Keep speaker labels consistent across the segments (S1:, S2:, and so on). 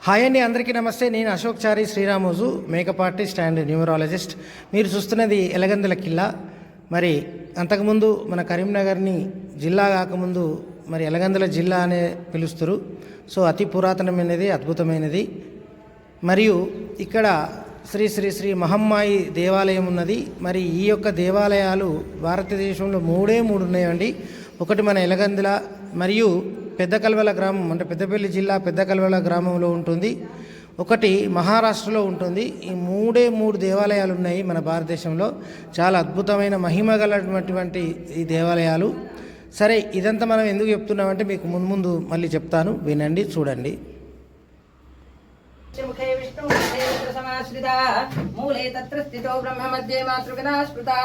S1: Hi అండి అందరికీ నమస్తే. నేను Ashok Chari Sriramoju makeup artist and numerologist. మీరు చూస్తున్నది ఎలగందుల కిల్లా. మరి అంతకుముందు మన కరీంనగర్ని జిల్లా కాకముందు మరి ఎలగందుల జిల్లా అనే పిలుస్తారు. సో అతి పురాతనమైనది అద్భుతమైనది. మరియు ఇక్కడ శ్రీ శ్రీ శ్రీ మహమ్మాయి దేవాలయం ఉన్నది. మరి ఈ యొక్క దేవాలయాలు భారతదేశంలో మూడే మూడు ఉన్నాయండి. ఒకటి మన ఎలగందుల మరియు పెద్ద కల్వల గ్రామం అంటే పెద్దపల్లి జిల్లా పెద్ద కల్వల గ్రామంలో ఉంటుంది. ఒకటి మహారాష్ట్రలో ఉంటుంది. ఈ మూడే మూడు దేవాలయాలు ఉన్నాయి మన భారతదేశంలో. చాలా అద్భుతమైన మహిమ గలటువంటి ఈ దేవాలయాలు. సరే ఇదంతా మనం ఎందుకు చెప్తున్నామంటే మీకు ముందు ముందు మళ్ళీ చెప్తాను. వినండి చూడండి.
S2: समाश्रिता मूले तत्र स्थितो ब्रह्म मध्ये मातृगना स्मृता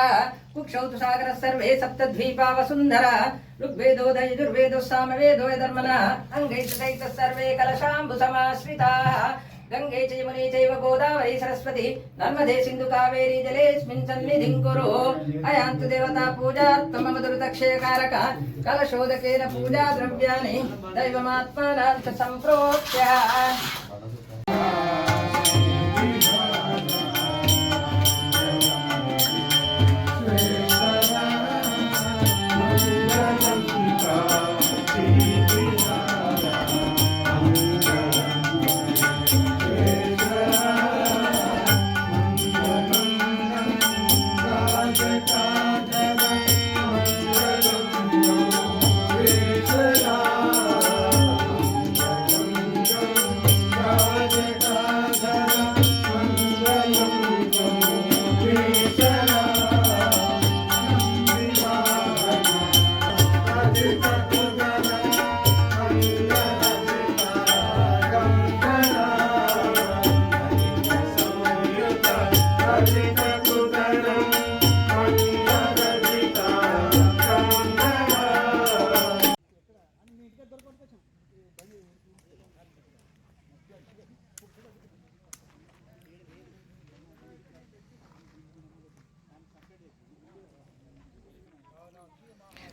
S2: कुक्षौ तु सागरः सर्वे सप्तद्वीपा वसुन्धरा ऋग्वेदो यजुर्वेदो सामवेदो यधर्मणः अङ्गै तथैतः सर्वे कलशाम्बु समाश्रिताः गङ्गे च यमुने चैव गोदावरी सरस्वती नर्मदे सिन्धु कावेरी जलेऽस्मिन् सन्निधिं कुरु अयान्तु देवता पूजा मम दुर्दक्षयकारक कलशोदकेन पूजा द्रव्याणि दैवमात्मानां च सम्प्रोक्ष्य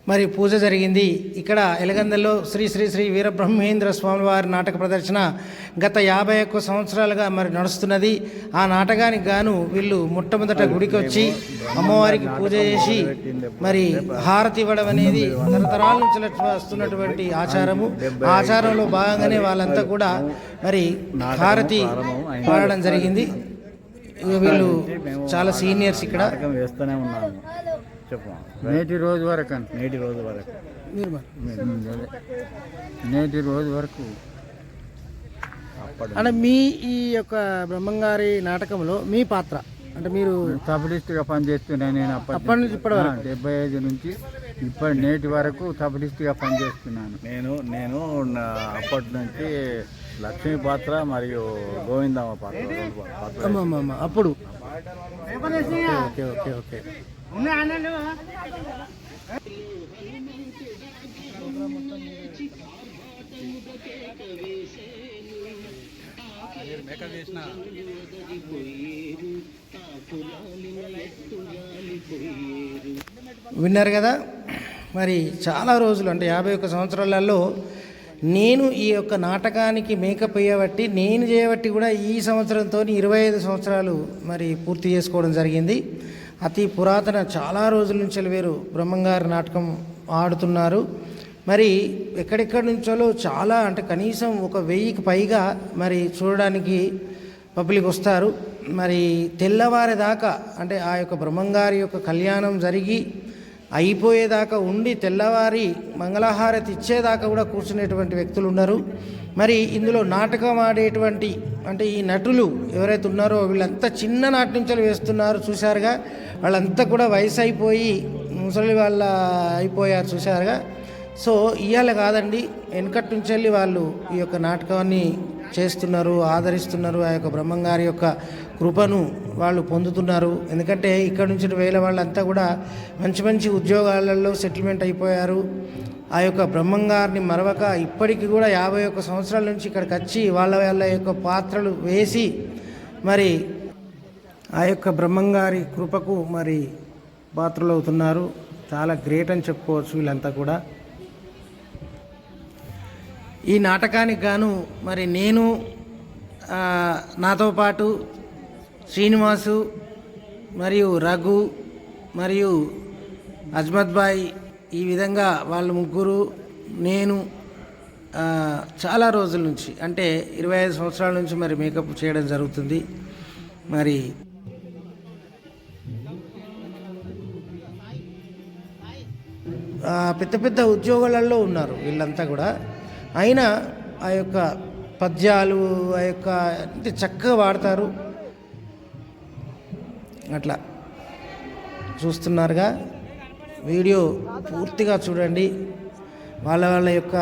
S1: మరి పూజ జరిగింది. ఇక్కడ ఎలగందల్లో శ్రీ శ్రీ శ్రీ వీరబ్రహ్మేంద్ర స్వామి వారి నాటక ప్రదర్శన గత యాభై ఒక్క సంవత్సరాలుగా మరి నడుస్తున్నది. ఆ నాటకానికి గాను వీళ్ళు మొట్టమొదట గుడికి వచ్చి అమ్మవారికి పూజ చేసి మరి హారతి ఇవ్వడం అనేది తరతరాల నుంచి వస్తున్నటువంటి ఆచారము. ఆచారంలో భాగంగానే వాళ్ళంతా కూడా మరి హారతి పాడడం జరిగింది. వీళ్ళు చాలా సీనియర్స్ ఇక్కడ.
S3: వేస్తూనే ఉన్నాము చెప్పు.
S4: నేటి రోజు వరకు అండి.
S3: నేటి రోజు వరకు.
S4: నేటి రోజు వరకు.
S1: అంటే మీ ఈ యొక్క బ్రహ్మంగారి నాటకంలో మీ పాత్ర అంటే మీరు
S4: తబలిస్ట్గా పనిచేస్తున్నా నేను అప్పటి
S1: అప్పటి నుంచి ఇప్పటి వరకు?
S4: డెబ్బై ఐదు నుంచి ఇప్పటి నేటి వరకు తబలిస్ట్గా పనిచేస్తున్నాను.
S3: నేను నేను అప్పటి నుంచి లక్ష్మీ పాత్ర మరియు గోవిందమ్మ పాత్ర.
S1: అప్పుడు. Okay okay okay. విన్నారు కదా? మరి చాలా రోజులు అంటే యాభై ఒక్క సంవత్సరాలలో నేను ఈ యొక్క నాటకానికి మేకప్ అయ్యేవట్టి నేను చేయబట్టి కూడా ఈ సంవత్సరంతో ఇరవై ఐదు సంవత్సరాలు మరి పూర్తి చేసుకోవడం జరిగింది. అతి పురాతన చాలా రోజుల నుంచి వేరు బ్రహ్మంగారి నాటకం ఆడుతున్నారు. మరి ఎక్కడెక్కడి నుంచో చాలా అంటే కనీసం ఒక వెయ్యికి పైగా మరి చూడడానికి పబ్లిక్ వస్తారు. మరి తెల్లవారేదాకా అంటే ఆ యొక్క బ్రహ్మంగారి యొక్క కళ్యాణం జరిగి అయిపోయేదాకా ఉండి తెల్లవారి మంగళహారతి ఇచ్చేదాకా కూడా కూర్చునేటువంటి వ్యక్తులు ఉన్నారు. మరి ఇందులో నాటకం ఆడేటువంటి అంటే ఈ నటులు ఎవరైతే ఉన్నారో వీళ్ళంతా చిన్న నాటి నుంచి వేస్తున్నారు చూశారుగా. వాళ్ళంతా కూడా వయసు అయిపోయి ముసలి వాళ్ళ అయిపోయారు చూశారుగా. సో ఇవాళ కాదండి వెనకటి నుంచి వెళ్ళి వాళ్ళు ఈ యొక్క నాటకాన్ని చేస్తున్నారు ఆదరిస్తున్నారు. ఆ యొక్క బ్రహ్మంగారి యొక్క కృపను వాళ్ళు పొందుతున్నారు. ఎందుకంటే ఇక్కడ నుంచి వేల వాళ్ళంతా కూడా మంచి మంచి ఉద్యోగాలలో సెటిల్మెంట్ అయిపోయారు. ఆ యొక్క బ్రహ్మంగారిని మరవక ఇప్పటికి కూడా యాభై ఒక్క సంవత్సరాల నుంచి ఇక్కడికి వచ్చి వాళ్ళ వాళ్ళ యొక్క పాత్రలు వేసి మరి ఆ యొక్క బ్రహ్మంగారి కృపకు మరి పాత్రలు అవుతున్నారు చాలా గ్రేట్ అని చెప్పుకోవచ్చు వీళ్ళంతా కూడా. ఈ నాటకానికి గాను మరి నేను నాతో పాటు శ్రీనివాసు మరియు రఘు మరియు అజ్మత్ బాయ్ ఈ విధంగా వాళ్ళు ముగ్గురు నేను చాలా రోజుల నుంచి అంటే ఇరవై ఐదు సంవత్సరాల నుంచి మరి మేకప్ చేయడం జరుగుతుంది. మరి పెద్ద పెద్ద ఉద్యోగాలలో ఉన్నారు వీళ్ళంతా కూడా. అయినా ఆ యొక్క పద్యాలు ఆ యొక్క అంటే చక్కగా వాడతారు. అట్లా చూస్తున్నారుగా. వీడియో పూర్తిగా చూడండి. వాళ్ళ వాళ్ళ యొక్క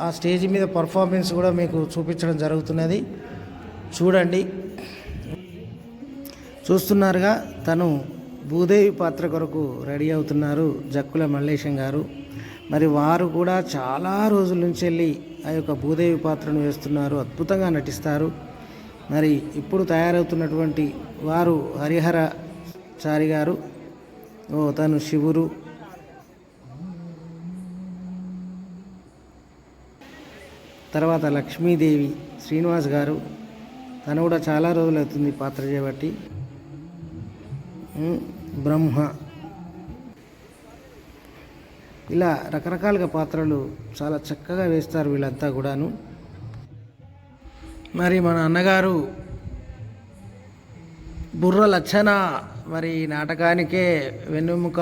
S1: ఆ స్టేజ్ మీద పర్ఫార్మెన్స్ కూడా మీకు చూపించడం జరుగుతున్నది. చూడండి. చూస్తున్నారుగా తను భూదేవి పాత్ర కొరకు రెడీ అవుతున్నారు జక్కుల మల్లేశం గారు. మరి వారు కూడా చాలా రోజుల నుంచి వెళ్ళి ఆ యొక్క భూదేవి పాత్రను వేస్తున్నారు అద్భుతంగా నటిస్తారు. మరి ఇప్పుడు తయారవుతున్నటువంటి వారు హరిహర చారి గారు ఓ తను శివురు తర్వాత లక్ష్మీదేవి శ్రీనివాస్ గారు. తను కూడా చాలా రోజులు అవుతుంది పాత్ర చేయబట్టి బ్రహ్మ. ఇలా రకరకాలుగా పాత్రలు చాలా చక్కగా వేస్తారు వీళ్ళంతా కూడాను. మరి మన అన్నగారు బుర్ర లచ్చన మరి ఈ నాటకానికే వెన్నుముక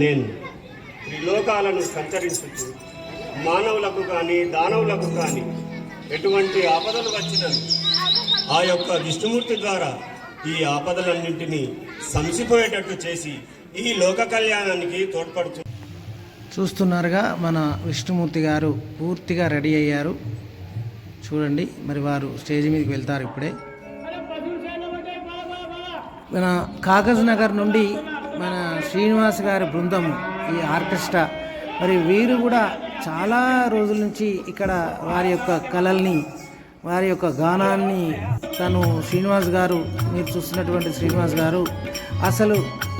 S5: నేను త్రిలోకాలను సంచరించుతూ మానవులకు కానీ దానవులకు కానీ ఎటువంటి ఆపదలు వచ్చినను. ఆ యొక్క విష్ణుమూర్తి ద్వారా ఈ ఆపదలన్నింటినీ సంసిపోయేటట్టు చేసి ఈ లోక కళ్యాణానికి తోడ్పడుతు
S1: చూస్తున్నారుగా మన విష్ణుమూర్తి గారు పూర్తిగా రెడీ అయ్యారు. చూడండి మరి వారు స్టేజ్ మీదకి వెళ్తారు ఇప్పుడే. మన కాగజ్ నగర్ నుండి మన శ్రీనివాస్ గారి బృందం ఈ ఆర్కెస్ట్రా. మరి వీరు కూడా చాలా రోజుల నుంచి ఇక్కడ వారి యొక్క కళల్ని వారి యొక్క గానాన్ని తను శ్రీనివాస్ గారు మీరు చూస్తున్నటువంటి శ్రీనివాస్ గారు అసలు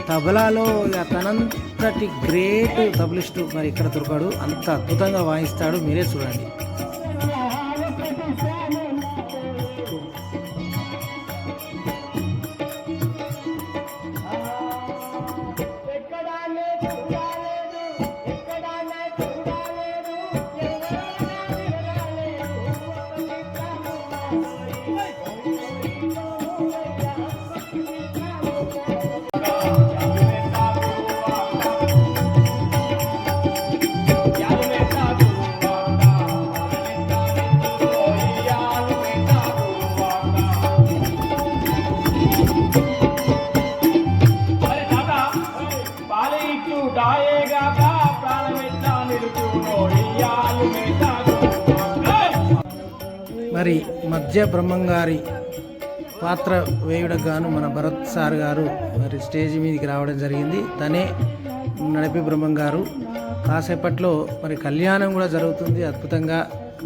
S1: తబలాలో ఇక తనంతటి గ్రేట్ తబలిస్టు మరి ఇక్కడ దొరకడు. అంత అద్భుతంగా వాయిస్తాడు. మీరే చూడండి. విద్యా బ్రహ్మంగారి పాత్ర వేయుడకు గాను మన భరత్ సార్ గారు మరి స్టేజ్ మీదకి రావడం జరిగింది. తనే నడిపి బ్రహ్మం గారు కాసేపట్లో మరి కళ్యాణం కూడా జరుగుతుంది. అద్భుతంగా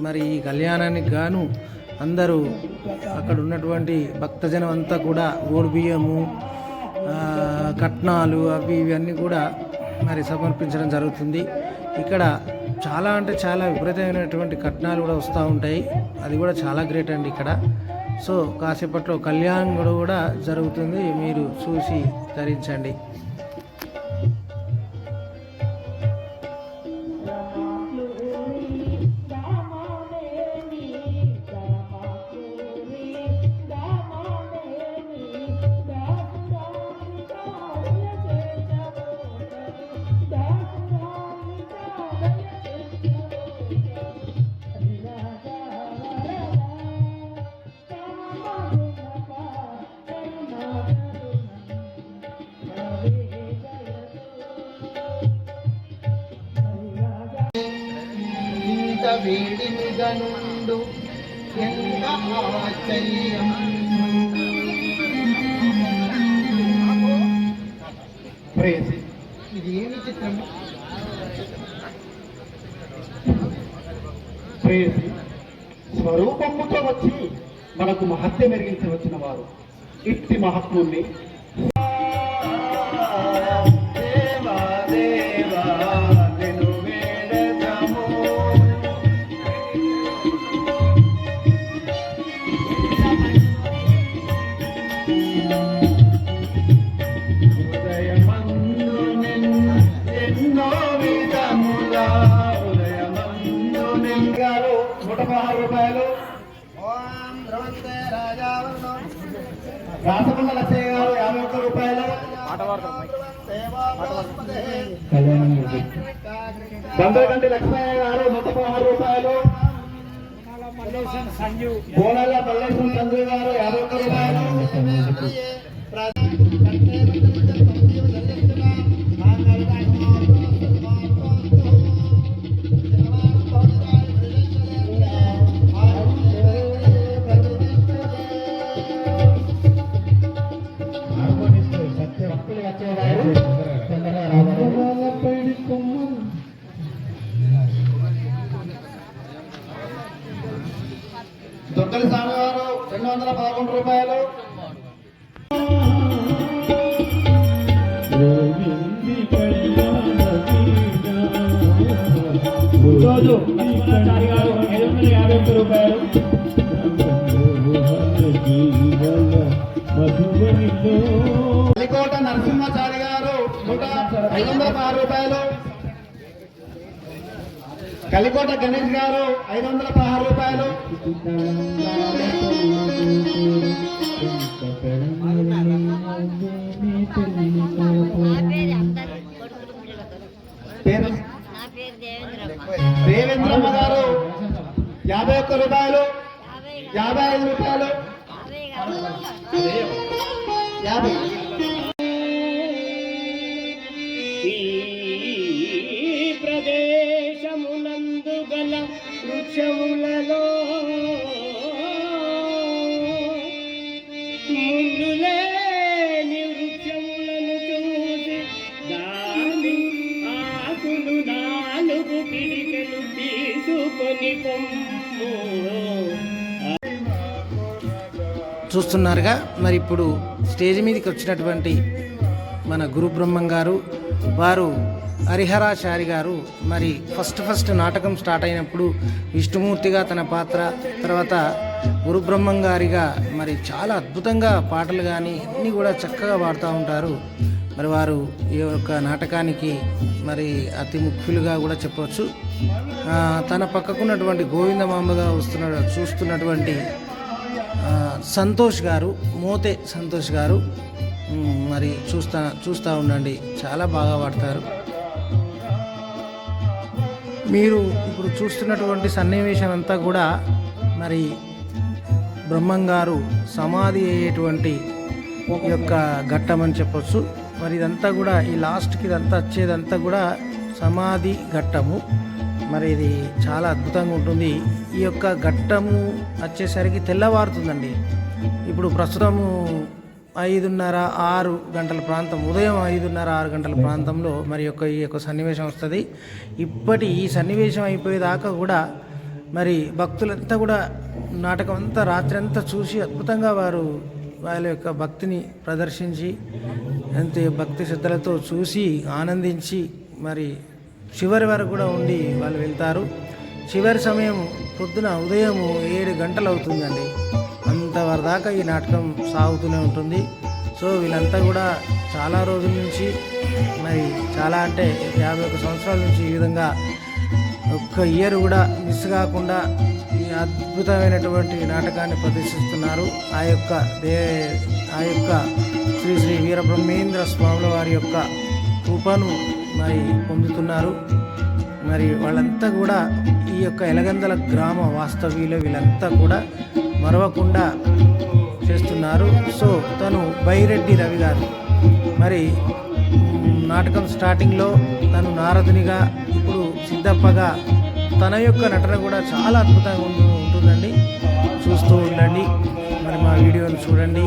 S1: మరి ఈ కళ్యాణానికి గాను అందరూ అక్కడ ఉన్నటువంటి భక్తజనం అంతా కూడా బియ్యము కట్నాలు అవి ఇవన్నీ కూడా మరి సమర్పించడం జరుగుతుంది. ఇక్కడ చాలా అంటే చాలా విపరీతమైనటువంటి కట్నాలు కూడా వస్తూ ఉంటాయి. అది కూడా చాలా గ్రేట్ అండి ఇక్కడ. సో కాసేపట్లో కళ్యాణం కూడా కూడా జరుగుతుంది. మీరు చూసి ధరించండి.
S6: గనుండు ఎంత ఆశ్చర్యం ప్రేయసి ఇది ఏమి చిత్రం ప్రేయసి స్వరూపముతో వచ్చి మనకు మహత్య మెరిగించి వచ్చిన వారు ఇట్టి మహాత్ముని బందరగంటి లక్ష్మయ్య గారు నూట పదహారు రూపాయలు. బోనాల మల్లేశ్వరం సంజయ్ గారు యాభై ఒక్క రూపాయలు.
S5: రోజు లక్ష్మణాచారి గారు ఐదు వందల యాభై ఒక్క రూపాయలు.
S6: అలికోట నరసింహాచారి గారు నూట ఐదు వందల పదహారు రూపాయలు. కలికోట గణేష్ గారు ఐదు వందల పదహారు రూపాయలు. పేరు?
S7: దేవేంద్రమ్మ
S6: గారు? యాభై ఒక్క రూపాయలు?
S7: యాభై
S6: ఐదు రూపాయలు?
S7: యాభై.
S1: చూస్తున్నారుగా మరి ఇప్పుడు స్టేజ్ మీదకి వచ్చినటువంటి మన గురు బ్రహ్మం గారు వారు హరిహరాచారి గారు మరి ఫస్ట్ ఫస్ట్ నాటకం స్టార్ట్ అయినప్పుడు విష్ణుమూర్తిగా తన పాత్ర తర్వాత గురుబ్రహ్మం గారిగా మరి చాలా అద్భుతంగా పాటలు కానీ అన్నీ కూడా చక్కగా పాడుతూ ఉంటారు. మరి వారు ఈ యొక్క నాటకానికి మరి అతి ముఖ్యులుగా కూడా చెప్పవచ్చు. తన పక్కకున్నటువంటి గోవిందమాంబగా వస్తున్న చూస్తున్నటువంటి సంతోష్ గారు మోతే సంతోష్ గారు మరి చూస్తా చూస్తూ ఉండండి. చాలా బాగా పాడతారు. మీరు ఇప్పుడు చూస్తున్నటువంటి సన్నివేశం అంతా కూడా మరి బ్రహ్మం గారు సమాధి అయ్యేటువంటి యొక్క ఘట్టం అని చెప్పొచ్చు. మరి ఇదంతా కూడా ఈ లాస్ట్కి ఇదంతా వచ్చేదంతా కూడా సమాధి ఘట్టము. మరి ఇది చాలా అద్భుతంగా ఉంటుంది. ఈ యొక్క ఘట్టము వచ్చేసరికి తెల్లవారుతుందండి. ఇప్పుడు ప్రస్తుతము ఐదున్నర ఆరు గంటల ప్రాంతం ఉదయం ఐదున్నర ఆరు గంటల ప్రాంతంలో మరి యొక్క ఈ యొక్క సన్నివేశం వస్తుంది. ఇప్పటి ఈ సన్నివేశం అయిపోయేదాకా కూడా మరి భక్తులంతా కూడా నాటకం అంతా రాత్రి అంతా చూసి అద్భుతంగా వారు వాళ్ళ యొక్క భక్తిని ప్రదర్శించి అంతే భక్తి శ్రద్ధలతో చూసి ఆనందించి మరి చివరి వరకు కూడా ఉండి వాళ్ళు వెళ్తారు. చివరి సమయం పొద్దున ఉదయం ఏడు గంటలు అవుతుందండి అంతవరదాకా ఈ నాటకం సాగుతూనే ఉంటుంది. సో వీళ్ళంతా కూడా చాలా రోజుల నుంచి మరి చాలా అంటే యాభై ఒక సంవత్సరాల నుంచి ఈ విధంగా ఒక్క ఇయర్ కూడా మిస్ కాకుండా ఈ అద్భుతమైనటువంటి నాటకాన్ని ప్రదర్శిస్తున్నారు. ఆ యొక్క దే ఆ యొక్క శ్రీ శ్రీ వీరబ్రహ్మేంద్ర స్వాముల వారి యొక్క కృపను మరి పొందుతున్నారు. మరి వాళ్ళంతా కూడా ఈ యొక్క ఎలగందల గ్రామ వాస్తవ్యులు వీళ్ళంతా కూడా మరవకుండా చేస్తున్నారు. సో తను బైరెడ్డి రవి గారు. మరి నాటకం స్టార్టింగ్లో తను నారదునిగా ఇప్పుడు సిద్ధప్పగా తన యొక్క నటన కూడా చాలా అద్భుతంగా ఉంటుందండి. చూస్తూ ఉండండి. మరి మా వీడియోని చూడండి.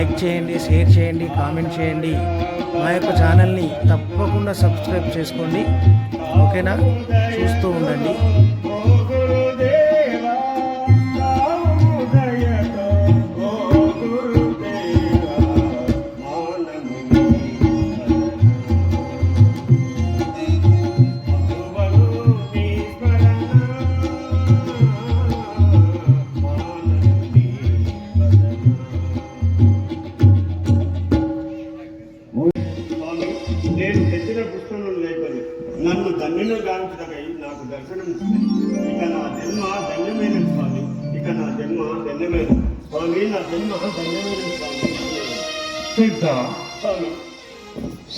S1: లైక్ చేయండి షేర్ చేయండి కామెంట్ చేయండి. మా యొక్క ఛానల్ని తప్పకుండా సబ్స్క్రైబ్ చేసుకోండి. ఓకేనా? చూస్తూ ఉండండి.
S8: ఇక నా జన్మ ధన్యమైన స్వామి. ఇక నా జన్మ ధన్యమైన స్వామి నా జన్మ ధన్యమైన స్వామి.
S9: సిద్ధ
S8: స్వామి.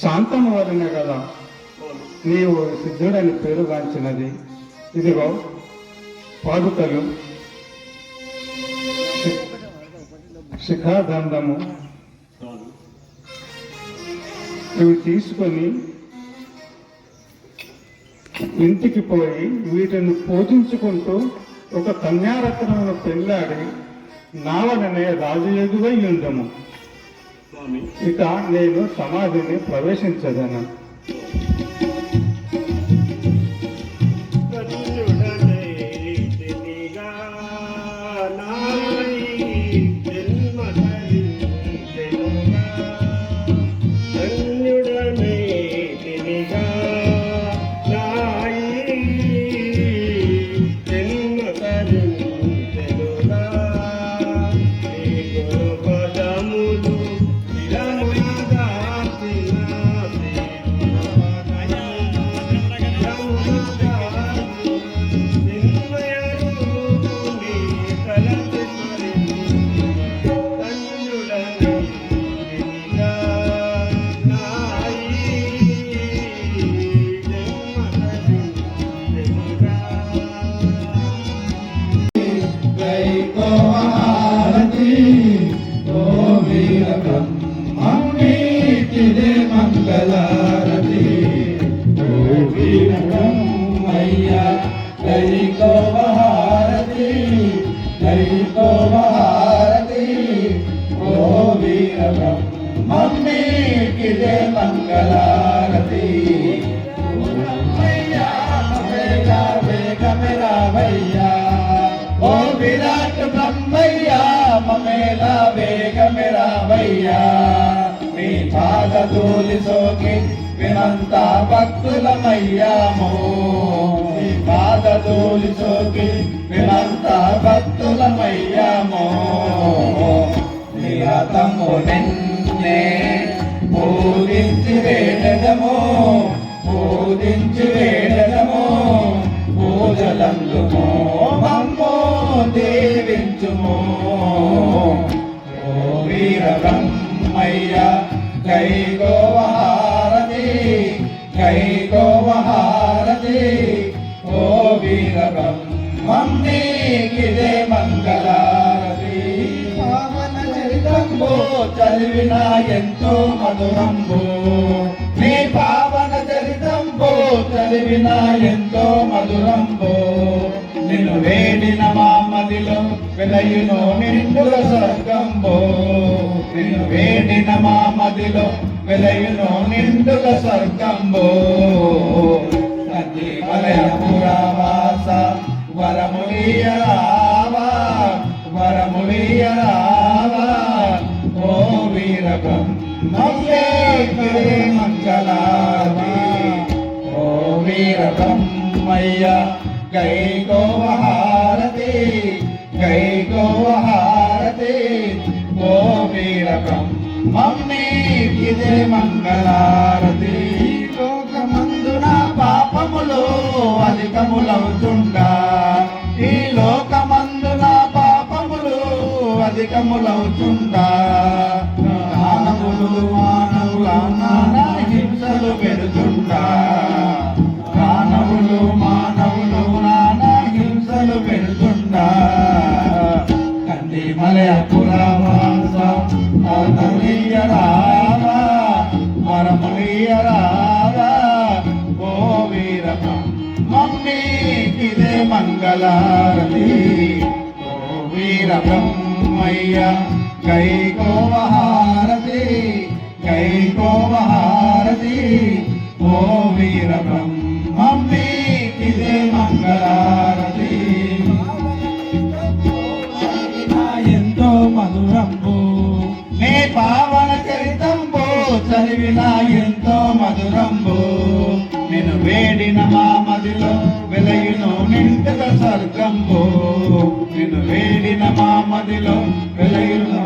S9: శాంతము వలన
S8: స్వామి.
S9: నీవు సిద్ధుడని పేరుగాంచినది ఇదిగో పాదుకలు శిఖాదండము. ఇవి తీసుకొని ఇంటికి పోయి వీటిని పూజించుకుంటూ ఒక కన్యారత్నమును పెళ్ళాడి నావలనే రాజయోగువై ఉండము. ఇక నేను సమాధిని ప్రవేశించదను.
S10: విరాట్ బ్రహ్మయ్య మమేల వేగమిరావయ్యా మీ పాద పాదధూలి సోకి వినంత భక్తులమయ్యాము మీ. పాద పాదధూలి సోకి వినంత భక్తులమయ్యాము నిరతము నిన్నే పూజించి వేడదము పూజించి వేడదము పూజలందుము మమ్మ దేవించుము. ఓ వీర బ్రహ్మయ్య కై గోవహారతి కై గోవహారతి. ఓ వీర బ్రహ్మీకిదే మంగళారతి. పావన చరితంబో చదివిన ఎంతో మధురంబో. నీ పావన చరితంబో చదివిన ఎంతో మధురంబో. నిన్ను వేడిన విలయును నిండుల స్వర్గంబో. నిన్ను వేడిన మా మదిలో విలయును నిండుల స్వర్గంబో. సంజీవలయ వరములియరావా వరములీయరావా ఓ వీర బ్రహ్మయ్యే మంగళాది ఓ వీర బ్రహ్మయ్య గై గోవహారతి. గై గోవహారతి ఓ వీర బ్రహ్మమ్మే ఇదే మంగళారతి లోకమందున పాపములు అధికములవుతుండా. మంగళారతి. ఓ వీర బ్రహ్మయ్య కై కోవహారతి కై కోవహారతి. ఓ వీర బ్రహ్మమ్మి చదివిన ఎంతో మధురంబు. నేను వేడిన మా మదిలో వెలయును నిండుగా స్వర్గంబు. నేను వేడిన మా మదిలో వెలయును